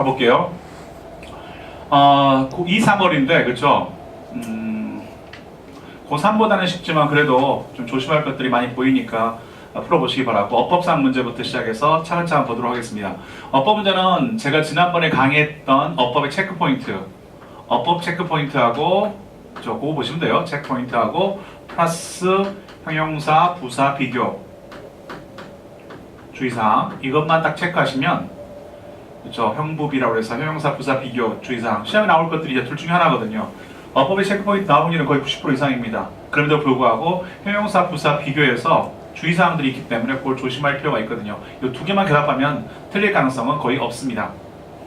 가볼게요. 어, 2, 3월인데, 그쵸? 음, 고3보다는 쉽지만 그래도 좀 조심할 것들이 많이 보이니까 풀어보시기 바라고 어법상 문제부터 시작해서 차근차근 보도록 하겠습니다. 어법 문제는 제가 지난번에 강의했던 어법의 체크포인트, 어법 체크포인트하고 저 그거 보시면 돼요. 체크포인트하고 플러스 형용사, 부사, 비교 주의사항 이것만 딱 체크하시면 그렇죠. 형부비라고 해서 형용사, 부사, 비교 주의사항 시험에 나올 것들이 이제 둘 중에 하나거든요. 어법의 체크포인트 일은 거의 90% 이상입니다. 그럼에도 불구하고 형용사, 부사, 비교에서 주의사항들이 있기 때문에 그걸 조심할 필요가 있거든요. 이 두 개만 결합하면 틀릴 가능성은 거의 없습니다.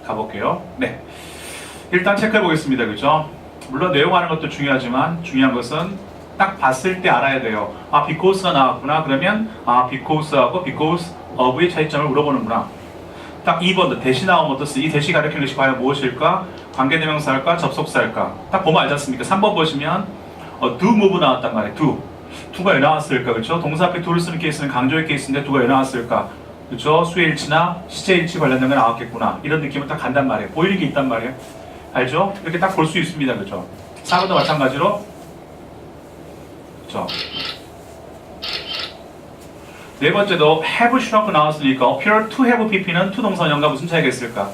가볼게요. 네. 일단 체크해 보겠습니다. 그죠? 물론 내용 하는 것도 중요하지만 중요한 것은 딱 봤을 때 알아야 돼요. 아, because가 나왔구나. 그러면 아, because하고 because of의 차이점을 물어보는구나. 딱 2번 대시 나오면 어떻습니이 대시 가리키는 것이 과연 무엇일까? 관계대명사일까? 접속사일까? 딱 보면 알지 않습니까? 3번 보시면 어, do move 나왔단 말이에요. do. do가 왜 나왔을까? 그렇죠? 동사 앞에 do를 쓰는 케이스는 강조의 케이스인데 do가 왜 나왔을까? 그렇죠? 수일치나 시제일치 관련된 게 나왔겠구나. 이런 느낌을 딱 간단 말이에요. 보이는 게 있단 말이에요. 알죠? 이렇게 딱 볼 수 있습니다. 그렇죠? 4번도 마찬가지로 그렇죠? 네 번째도 have shrunk 나왔으니까 appear to have pp는 to 동사원형과 무슨 차이가 있을까?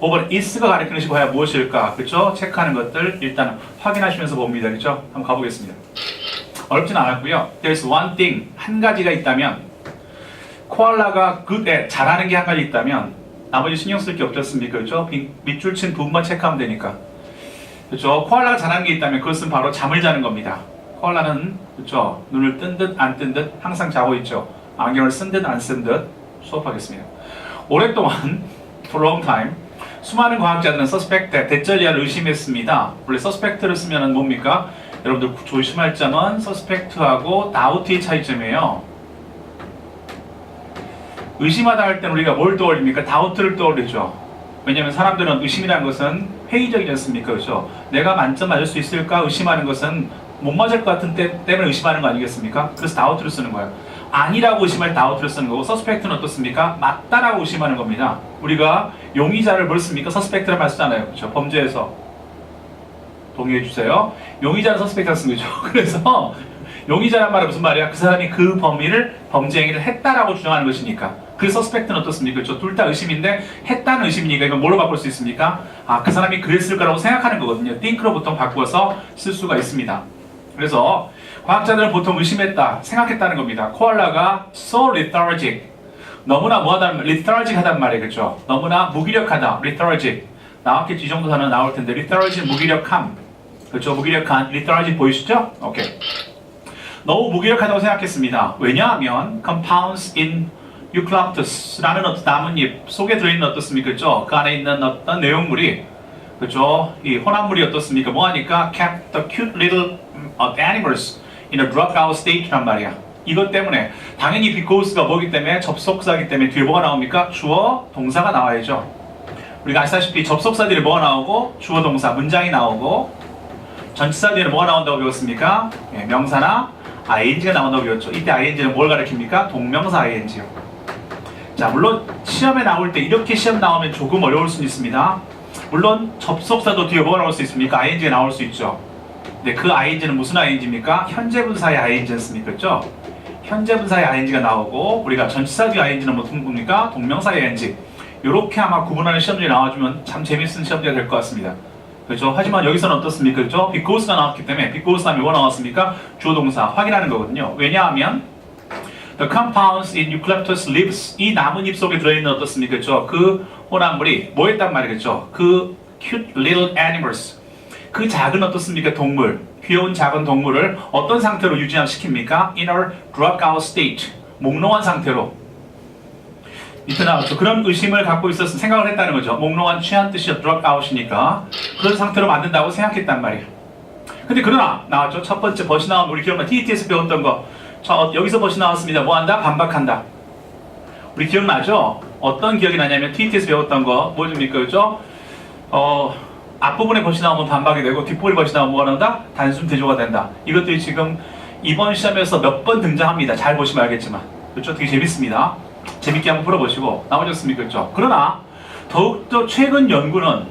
5번 is가 가리키는 과연 무엇일까? 그렇죠? 체크하는 것들 일단 확인하시면서 봅니다. 그렇죠? 한번 가보겠습니다. 어렵진 않았고요. There's one thing 한 가지가 있다면 코알라가 good at 잘하는 게 한 가지 있다면 나머지 신경 쓸 게 없지 않습니까? 그렇죠? 빈- 밑줄 친 부분만 체크하면 되니까. 그렇죠? 코알라가 잘하는 게 있다면 그것은 바로 잠을 자는 겁니다. 코알라는 그렇죠? 눈을 뜬 듯 안 뜬 듯 항상 자고 있죠. 안경을 쓴 듯 안 쓴 듯 수업하겠습니다. 오랫동안 for long time 수많은 과학자들은 that 대절리아를 의심했습니다. 원래 suspect를 쓰면은 뭡니까? 여러분들 조심할 점은 suspect하고 doubt의 차이점이에요. 의심하다 할 때는 우리가 뭘 떠올립니까? 다우트를 떠올리죠. 왜냐하면 사람들은 의심이라는 것은 회의적이지 않습니까? 그렇죠? 내가 만점 맞을 수 있을까? 의심하는 것은 못 맞을 것 같은 때 때문에 의심하는 거 아니겠습니까? 그래서 다우트를 쓰는 거예요. 아니라고 의심할 때 다우트를 쓰는 거고 서스펙트는 어떻습니까? 맞다라고 의심하는 겁니다. 우리가 용의자를 뭘 씁니까? 서스펙트를 말 쓰잖아요. 그렇죠? 범죄에서 동의해 주세요. 용의자는 서스펙트를 쓴 거죠. 그래서 용의자란 말은 무슨 말이야? 그 사람이 그 범위를 범죄 행위를 했다라고 주장하는 것이니까. 그 서스펙트는 어떻습니까? 그렇죠? 둘 다 의심인데 했다는 의심이니까 이건 뭘로 바꿀 수 있습니까? 아, 그 사람이 그랬을 거라고 생각하는 거거든요. think로 보통 바꾸어서 쓸 수가 있습니다. 그래서 과학자들은 보통 의심했다, 생각했다는 겁니다. 코알라가 so lethargic, 너무나 뭐하다는 말, lethargic 하단 말이에요, 그렇죠? 너무나 무기력하다, lethargic. 나왔겠지 이 정도 단어 나올 텐데 lethargic 무기력함, 그렇죠? 무기력한 lethargic 보이시죠? 오케이. 너무 무기력하다고 생각했습니다. 왜냐하면 compounds in eucalyptus라는 어떤 나뭇잎 속에 들어있는 어떻습니까? 그렇죠? 그 안에 있는 어떤 내용물이 그렇죠? 이 혼합물이 어떻습니까? 뭐하니까 kept the cute little uh, animals in a drug out state란 말이야. 이것 때문에 당연히 because가 뭐기 때문에 접속사기 때문에 뒤에 뭐가 나옵니까? 주어 동사가 나와야죠. 우리가 아시다시피 접속사 뒤에 뭐가 나오고 주어 동사 문장이 나오고 전치사 뒤에는 뭐가 나온다고 배웠습니까? 예, 명사나 ing가 나온다고 배웠죠. 이때 ing는 뭘 가리킵니까? 동명사 ing요. 자, 물론 시험에 나올 때 이렇게 시험 나오면 조금 어려울 수 있습니다. 물론 접속사도 뒤에 뭐가 나올 수 있습니까? ing가 나올 수 있죠. 근데 그 ing는 무슨 ing입니까? 현재 분사의 ing였습니까? 그죠? 현재 분사의 ing가 나오고 우리가 전치사 뒤 ing는 무슨 겁니까? 동명사의 ing. 이렇게 아마 구분하는 시험들이 나와주면 참 재밌는 시험들이 될 것 같습니다. 그렇죠? 하지만 여기서는 어떻습니까? 그렇죠? because가 나왔기 때문에 because 다음에 뭐 나왔습니까? 주어 동사 확인하는 거거든요. 왜냐하면 the compounds in eucalyptus leaves 이 나뭇잎 속에 들어있는 어떻습니까? 그렇죠? 그 혼합물이 뭐였단 말이겠죠? 그 cute little animals 그 작은 어떻습니까? 동물 귀여운 작은 동물을 어떤 상태로 유지시킵니까? in a drug out state 몽롱한 상태로 밑에 나왔죠. 그런 의심을 갖고 있었 생각을 했다는 거죠. 몽롱한 취한 뜻이 drug out이니까 그런 상태로 만든다고 생각했단 말이에요. 근데 그러나 나왔죠. 첫 번째 벗이 나온 우리 기억나 TET에서 배웠던 거. 자, 어, 여기서 벗이 나왔습니다. 뭐 한다? 반박한다. 우리 기억나죠? 어떤 기억이 나냐면 TET에서 배웠던 거 뭐입니까? 그죠? 어, 앞부분에 벗이 나오면 반박이 되고 뒷부분에 벗이 나오면 뭐가 난다? 단순 대조가 된다. 이것들이 지금 이번 시험에서 몇 번 등장합니다. 잘 보시면 알겠지만. 그렇죠? 되게 재밌습니다. 재밌게 한번 풀어보시고 나머졌습니까? 그렇죠? 그러나 더욱더 최근 연구는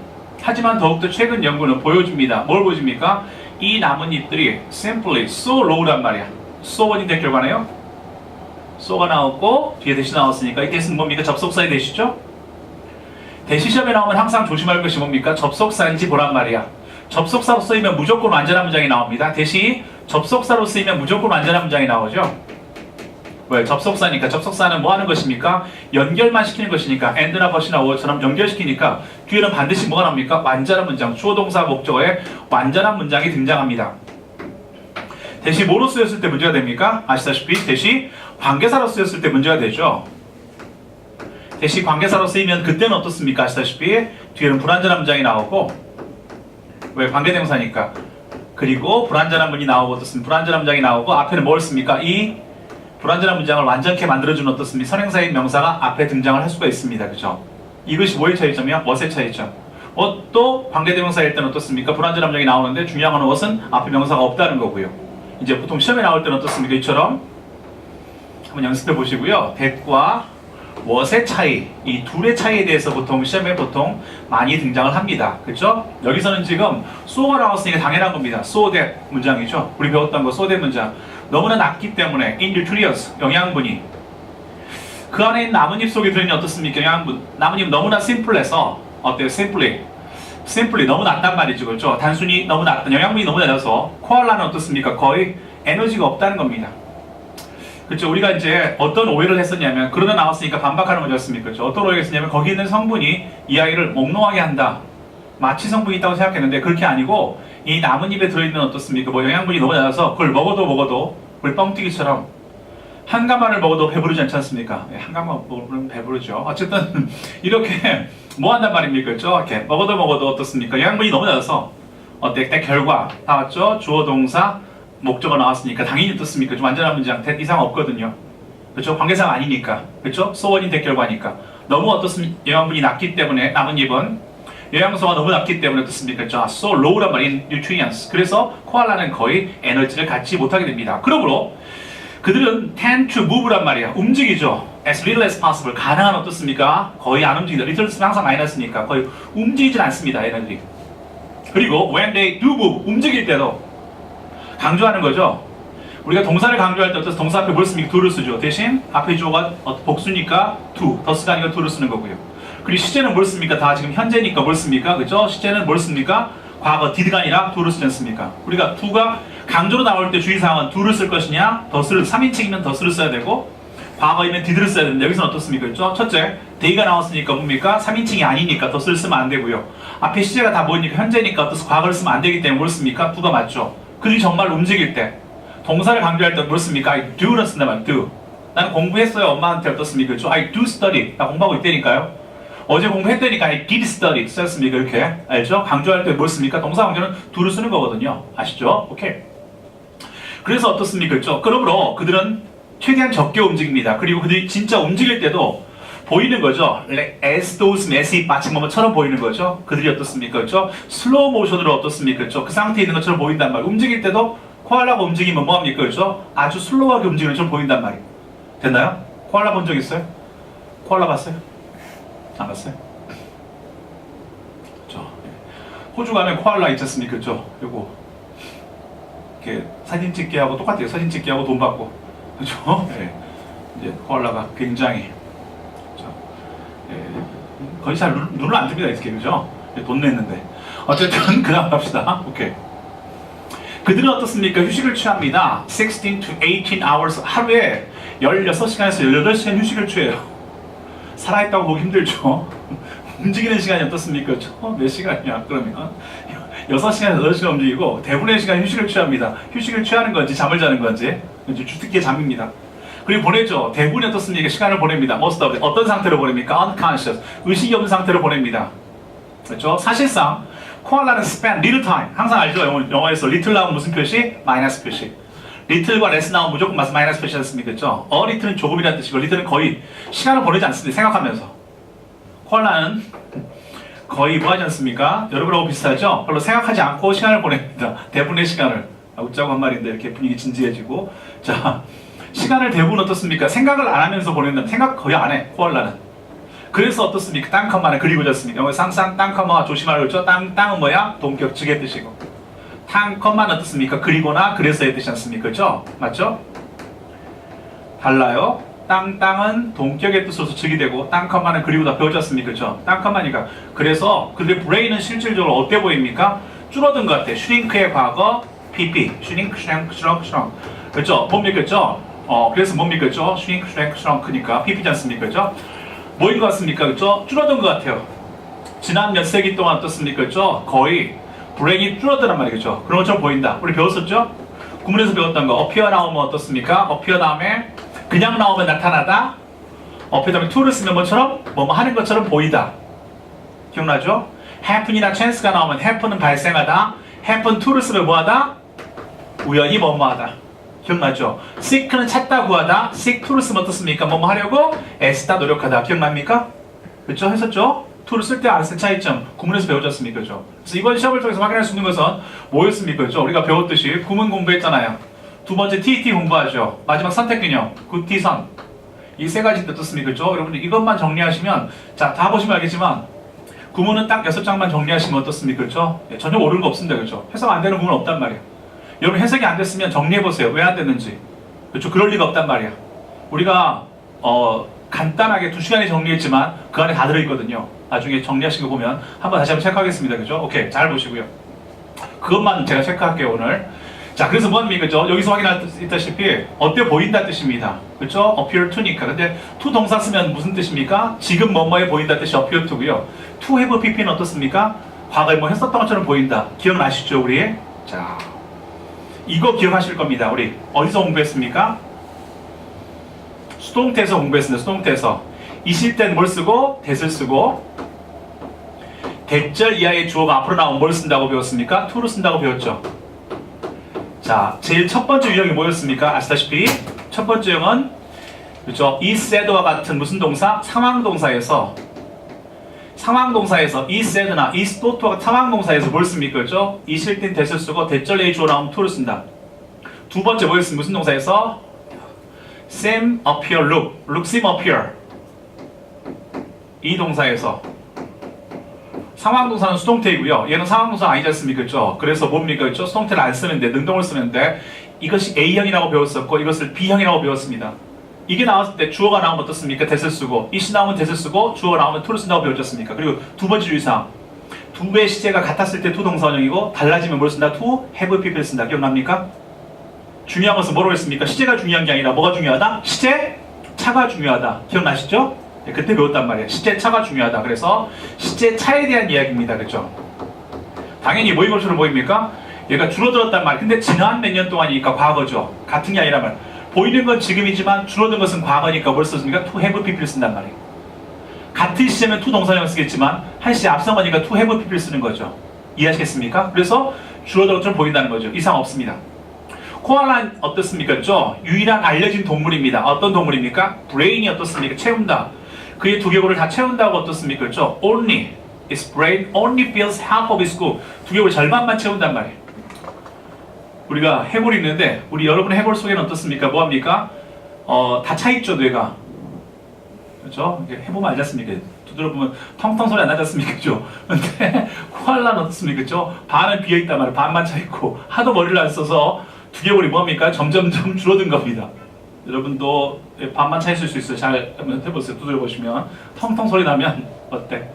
하지만 더욱더 최근 연구는 보여줍니다. 뭘 보여줍니까? 이 나뭇잎들이 simply so low란 말이야. so what이 될 결과네요. so가 나왔고 뒤에 대시 나왔으니까 이 대시는 뭡니까? 접속사의 대시죠? 대시 시험에 나오면 항상 조심할 것이 뭡니까? 접속사인지 보란 말이야. 접속사로 쓰이면 무조건 완전한 문장이 나옵니다. 대시 접속사로 쓰이면 무조건 완전한 문장이 나오죠. 왜? 접속사니까 접속사는 뭐 하는 것입니까? 연결만 시키는 것이니까 and나 but이나 or처럼 연결시키니까 뒤에는 반드시 뭐가 나옵니까? 완전한 문장, 주어 동사 목적어에 완전한 문장이 등장합니다. 대시 뭐로 쓰였을 때 문제가 됩니까? 아시다시피 대시 관계사로 쓰였을 때 문제가 되죠. 대시 관계사로 쓰이면 그때는 어떻습니까? 아시다시피 뒤에는 불완전한 문장이 나오고 왜 관계대명사니까 그리고 불완전한 문이 나오고 어떻습니까? 불완전한 문장이 나오고 앞에는 뭘 씁니까? 이 불완전한 문장을 완전케 만들어주는 어떻습니까? 선행사인 명사가 앞에 등장을 할 수가 있습니다. 그죠? 이것이 뭐의 차이점이야? what의 차이점. what도 관계대명사일 때는 어떻습니까? 불완전한 문장이 나오는데 중요한 건 what은 앞에 명사가 없다는 거고요. 이제 보통 시험에 나올 때는 어떻습니까? 이처럼 한번 연습해 보시고요. that과 what의 차이, 이 둘의 차이에 대해서 보통 시험에 보통 많이 등장을 합니다. 그렇죠? 여기서는 지금 so가 나왔으니까 당연한 겁니다. that 문장이죠. 우리 배웠던 거 that 문장. 너무나 낮기 때문에 innutritious 영양분이 그 안에 있는 나뭇잎 속에 들어있는 어떻습니까? 영양분. 나뭇잎 너무나 심플해서 어때요? simply. simply 너무 낮단 말이죠. 그렇죠? 단순히 너무 낮다. 영양분이 너무 낮아서 코알라는 어떻습니까? 거의 에너지가 없다는 겁니다. 그렇죠. 우리가 이제 어떤 오해를 했었냐면 그러다 나왔으니까 반박하는 거였습니까? 그렇죠. 어떤 오해를 했었냐면 거기 있는 성분이 이 아이를 몽롱하게 한다. 마취 성분이 있다고 생각했는데 그렇게 아니고 이 나뭇잎에 들어있는 어떻습니까? 뭐 영양분이 너무 낮아서 그걸 먹어도 먹어도 물 뻥튀기처럼 한 가마를 먹어도 배부르지 않지 않습니까? 예, 한 가마 먹으면 배부르죠. 어쨌든 이렇게 뭐 한단 말입니까? 그렇죠? 이렇게 먹어도 먹어도 어떻습니까? 영양분이 너무 낮아서 어때? 때 결과 나왔죠? 주어 동사 목적어 나왔으니까 당연히 어떻습니까? 좀 완전한 문장 대 이상 없거든요. 그렇죠? 관계사가 아니니까. 그렇죠? 소원인 대결과니까. 너무 어떻습니까? 영양분이 낮기 때문에 나뭇잎은 영양소가 너무 낮기 때문에 어떻습니까? 그렇죠? 아, so low란 말인 nutrients. 그래서 코알라는 거의 에너지를 갖지 못하게 됩니다. 그러므로 그들은 tend to move란 말이야. 움직이죠. as little as possible. 가능한 어떻습니까? 거의 안 움직이다. little 항상 마이너스니까 거의 움직이질 않습니다. 얘네들이. 그리고 when they do move. 움직일 때도 강조하는 거죠. 우리가 동사를 강조할 때 어떤 동사 앞에 뭘 씁니까? do를 쓰죠. 대신 앞에 주어가 어, 복수니까 do, 더스가 아니라 do를 쓰는 거고요. 그리고 시제는 뭘 씁니까? 다 지금 현재니까 뭘 씁니까? 그죠? 시제는 뭘 씁니까? 과거 did가 아니라 do를 쓰지 않습니까? 우리가 do가 강조로 나올 때 주의사항은 do를 쓸 것이냐, 더스를 3인칭이면 더스를 써야 되고 과거이면 did를 써야 되는데 여기서는 어떻습니까? 그죠? 첫째, they가 나왔으니까 뭡니까? 3인칭이 아니니까 더스를 쓰면 안 되고요. 앞에 시제가 다 뭐니까 현재니까 어떠서 과거를 쓰면 안 되기 때문에 뭘 씁니까? do가 맞죠. 그들이 정말 움직일 때 동사를 강조할 때뭘 씁니까? I do를 쓴단 말이에요. do. 나는 공부했어요. 엄마한테 어떻습니까? 그죠? I do study. 나 공부하고 있다니까요. 어제 공부했다니까 I did study. 썼습니까? 이렇게. 알죠? 강조할 때 뭘 씁니까? 동사 강조는 do를 쓰는 거거든요. 아시죠? 오케이. 그래서 어떻습니까? 그죠? 그러므로 그들은 최대한 적게 움직입니다. 그리고 그들이 진짜 움직일 때도 보이는 거죠. as those messy 마침범처럼 보이는 거죠. 그들이 어떻습니까? 그죠? 슬로우 모션으로 어떻습니까? 그죠? 그 상태에 있는 것처럼 보인단 말이에요. 움직일 때도 코알라가 움직이면 뭐합니까? 그죠? 아주 슬로우하게 움직이는 것처럼 보인단 말이에요. 됐나요? 코알라 본 적 있어요? 코알라 봤어요? 안 봤어요? 그죠? 호주 가면 코알라 있지 않습니까? 그죠? 요거 이렇게 사진 찍기 하고 똑같아요. 사진 찍기 하고 돈 받고. 그죠? 예. 이제 코알라가 굉장히. 거의 잘 눈, 눈을 안 뜹니다. 이렇게 그죠? 예, 돈 냈는데. 어쨌든 그다음 갑시다. 오케이. 그들은 어떻습니까? 휴식을 취합니다. 16 to 18 hours 하루에 16시간에서 18시간 휴식을 취해요. 살아있다고 보기 힘들죠. 움직이는 시간이 어떻습니까? 저몇 시간이야? 그러면 6시간에서 8시간 움직이고 대부분의 시간 휴식을 취합니다. 휴식을 취하는 건지 잠을 자는 건지 주특기의 잠입니다. 그리고 보내죠. 대부분이 어떻습니까? 시간을 보냅니다. most of it. 어떤 상태로 보냅니까? unconscious. 의식이 없는 상태로 보냅니다. 그렇죠? 사실상 코알라는 spend little time. 항상 알죠? 영어, 영어에서 little 나오면 무슨 표시? 마이너스 표시. little과 less 나오면 무조건 마이너스 표시 않습니까? 그렇죠? a little는 조금이라는 뜻이고 little는 거의 시간을 보내지 않습니다. 생각하면서. 코알라는 거의 뭐 하지 않습니까? 여러분하고 비슷하죠? 별로 생각하지 않고 시간을 보냅니다. 대부분의 시간을. 아, 웃자고 한 말인데 이렇게 분위기 진지해지고. 자, 시간을 대부분 어떻습니까? 생각을 안 하면서 보낸다. 생각 거의 안 해, 코알라는. 그래서 어떻습니까? 땅컴마는 그리고 졌습니다. 영어 상상 땅컴마 조심하라고? 땅, 땅은 뭐야? 동격측의 뜻이고. 땅컴마는 어떻습니까? 그리고나 그래서의 뜻이 않습니까? 그죠? 맞죠? 달라요. 땅, 땅은 동격의 뜻으로서 즉이 되고 땅컴마는 그리고다 배워졌습니까? 그죠? 땅컴마니까. 그래서 근데 브레인은 실질적으로 어때 보입니까? 줄어든 것 같아요. 슈링크의 과거 PP. 슈링크, 슈링크, 슈렁크, 슈렁. 그죠? 뭡니까? 그죠? 어, 그래서 뭡니까? 그죠? 슈링크, 슈링크, 슈렁크니까 PP지 않습니까? 그죠? 뭐인 것 같습니까? 그죠? 줄어든 것 같아요. 지난 몇 세기 동안 어떻습니까? 그죠? 거의 브레인이 줄어드란 말이죠. 그런 것처럼 보인다. 우리 배웠었죠? 구문에서 배웠던 거. 어피어 나오면 어떻습니까? 어피어 다음에 그냥 나오면 나타나다. 어피어 다음에 to를 쓰면 뭐처럼? 뭐뭐 하는 것처럼 보이다. 기억나죠? happen이나 chance가 나오면 happen은 발생하다. happen to를 쓰면 뭐하다? 우연히 뭐뭐하다. 기억나죠? seek는 찾다 구하다. seek to를 쓰면 어떻습니까? 뭐뭐 하려고 애쓰다 노력하다. 기억납니까? 그렇죠? 했었죠? to를 쓸 때 안 쓸 차이점 구문에서 배워졌습니까? 그죠? 그래서 이번 시험을 통해서 확인할 수 있는 것은 뭐였습니까? 그죠? 우리가 배웠듯이 구문 공부했잖아요. 두 번째 TT 공부하죠. 마지막 선택균형, 굿티선. 이 세 가지 어떻습니까? 그죠? 여러분들 이것만 정리하시면 자, 다 보시면 알겠지만 구문은 딱 여섯 장만 정리하시면 어떻습니까? 그렇죠? 예, 전혀 옳은 거 없습니다. 그렇죠? 해석 안 되는 구문 없단 말이에요. 여러분 해석이 안 됐으면 정리해 보세요. 왜 안 됐는지. 그렇죠? 그럴 리가 없단 말이야. 우리가 어, 간단하게 두 시간에 정리했지만 그 안에 다 들어있거든요. 나중에 정리하신 거 보면 한번 다시 한번 체크하겠습니다. 그죠? 오케이. 잘 보시고요. 그것만 제가 체크할게요, 오늘. 자, 그래서 뭐합니까? 그죠? 여기서 확인했다시피 어때 보인다 뜻입니다. 그죠? appear to니까. 근데 to 동사 쓰면 무슨 뜻입니까? 지금 뭐뭐해 보인다 뜻이 appear to고요. to have pp는 어떻습니까? 과거에 뭐 했었던 것처럼 보인다. 기억나시죠, 우리? 자, 이거 기억하실 겁니다. 우리 어디서 공부했습니까? 수동태에서 공부했습니다. 수동태에서. 이실 때는 뭘 쓰고 대을 쓰고 대절 이하의 주어가 앞으로 나오면 뭘 쓴다고 배웠습니까? to를 쓴다고 배웠죠. 자, 제일 첫 번째 유형이 뭐였습니까? 아시다시피 첫 번째 유형은 그렇죠. 이 said와 같은 무슨 동사? 상황 동사에서 상황 동사에서 이 said나 이 spoke와 상황 동사에서 뭘 씁니까? 그렇죠? 이실 땐 대을 쓰고 대절 이하의 주어 나오면 to를 쓴다. 두 번째 뭐였습니까? 무슨 동사에서 seem, appear, look, look, seem, appear 이 동사에서 상황 동사는 수동태이고요. 얘는 상황 동사 아니지 않습니까? 그렇죠? 그래서 뭡니까? 그렇죠? 수동태를 안 쓰는데 능동을 쓰는데 이것이 A형이라고 배웠었고 이것을 B형이라고 배웠습니다. 이게 나왔을 때 주어가 나오면 어떻습니까? 대을 쓰고 이시 나오면 대을 쓰고 주어가 나오면 to를 쓴다고 배웠잖습니까? 그리고 두 번째 주의사항 두 배의 시제가 같았을 때 to 동사 원형이고 달라지면 뭘 쓴다? to, have, 쓴다. 기억납니까? 중요한 것은 뭐라고 했습니까? 시제가 중요한 게 아니라 뭐가 중요하다? 시제, 차가 중요하다. 기억나시죠? 네, 그때 배웠단 말이에요. 시제 차가 중요하다. 그래서 시제 차에 대한 이야기입니다. 그렇죠? 당연히 것처럼 보입니까? 얘가 줄어들었단 말이에요. 근데 지난 몇 년 동안이니까 과거죠. 같은 게 아니라 말. 보이는 건 지금이지만 줄어든 것은 과거니까 뭘 썼습니까? to have pp를 쓴단 말이에요. 같은 시제면 to 동사형 쓰겠지만 한 시제 앞선 거니까 to have pp를 쓰는 거죠. 이해하시겠습니까? 그래서 줄어든 것처럼 보인다는 거죠. 이상 없습니다. 코알라는 어떻습니까? 죠 유일한 알려진 동물입니다. 어떤 동물입니까? 브레인이 어떻습니까? 채운다. 그의 두개골을 다 채운다고 어떻습니까? 죠 only his brain only fills half of his skull. 두개골 절반만 채운단 말이에요. 우리가 해골이 있는데 우리 여러분의 해골 속에는 어떻습니까? 뭐합니까? 어, 다 차 있죠, 뇌가. 그렇죠? 해보면 알지 않습니까? 두드려 보면 텅텅 소리 안 나지 않습니까? 그죠? 근데 코알라는 어떻습니까? 그죠? 반은 비어 있단 말이에요. 반만 차 있고 하도 머리를 안 써서 두개골이 뭡니까? 점점점 줄어든 겁니다. 여러분도 반만 차 있을 수 있어요. 잘 한번 해보세요. 두드려 보시면 텅텅 소리 나면 어때?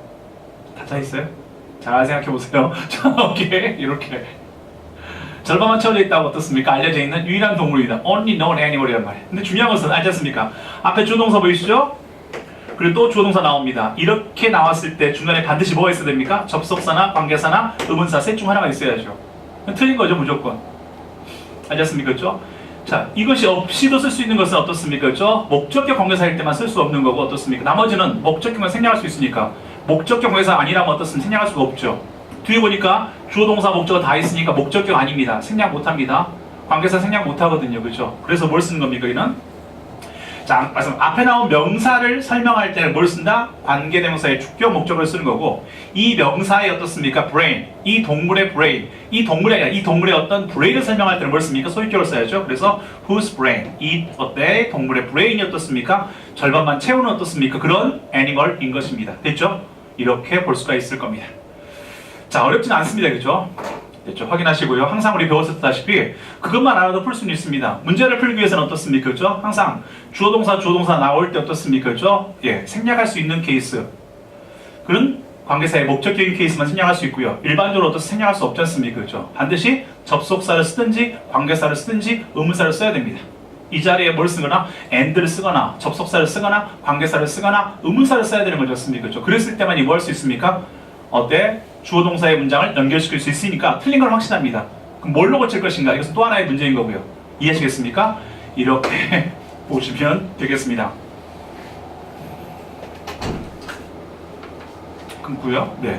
다 차 있어요? 잘 생각해 보세요. 자, 오케이 이렇게 절반만 채워져 있다고 어떻습니까? 알려져 있는 유일한 동물이다. Only known animal이란 말이에요. 근데 중요한 것은 알지 않습니까? 앞에 주동사 보이시죠? 그리고 또 주어동사 나옵니다. 이렇게 나왔을 때 중간에 반드시 뭐가 있어야 됩니까? 접속사나 관계사나 의문사 셋 중 하나가 있어야죠. 틀린 거죠 무조건. 알겠습니까? 그렇죠? 자, 이것이 없이도 쓸 수 있는 것은 어떻습니까? 그렇죠? 목적격 관계사일 때만 쓸 수 없는 거고 어떻습니까? 나머지는 목적격만 생략할 수 있으니까 목적격 관계사 아니라면 어떻습니까? 생략할 수가 없죠. 뒤에 보니까 주어 동사 목적어 다 있으니까 목적격 아닙니다. 생략 못 합니다. 관계사 생략 못 하거든요. 그렇죠? 그래서 뭘 쓰는 겁니까? 이는 자, 말씀 앞에 나온 명사를 설명할 때는 뭘 쓴다? 관계대명사의 주격 목적을 쓰는 거고 이 명사의 어떻습니까? brain, 이 동물의 brain, 이 동물의 아니라 이 동물의 어떤 brain을 설명할 때는 뭘 씁니까? 소유격을 써야죠. 그래서 whose brain, 이 어때? 동물의 brain이 어떻습니까? 절반만 채우는 어떻습니까? 그런 animal인 것입니다. 됐죠? 이렇게 볼 수가 있을 겁니다. 자, 어렵진 않습니다. 그죠? 됐죠? 확인하시고요. 항상 우리 배웠었다시피 그것만 알아도 풀 수는 있습니다. 문제를 풀기 위해서는 어떻습니까? 그죠? 항상 주어 동사, 주어 동사 나올 때 어떻습니까? 그죠? 예, 생략할 수 있는 케이스. 그런 관계사의 목적격인 케이스만 생략할 수 있고요. 일반적으로 어떻게 생략할 수 없지 않습니까? 그죠? 반드시 접속사를 쓰든지 관계사를 쓰든지 의문사를 써야 됩니다. 이 자리에 뭘 쓰거나 and를 쓰거나 접속사를 쓰거나 관계사를 쓰거나 의문사를 써야 되는? 그죠? 그랬을 때만 이거 할 수 있습니까? 어때? 주어 동사의 문장을 연결시킬 수 있으니까 틀린 걸 확신합니다. 그럼 뭘로 고칠 것인가? 이것은 또 하나의 문제인 거고요. 이해하시겠습니까? 이렇게 보시면 되겠습니다. 끊고요. 네.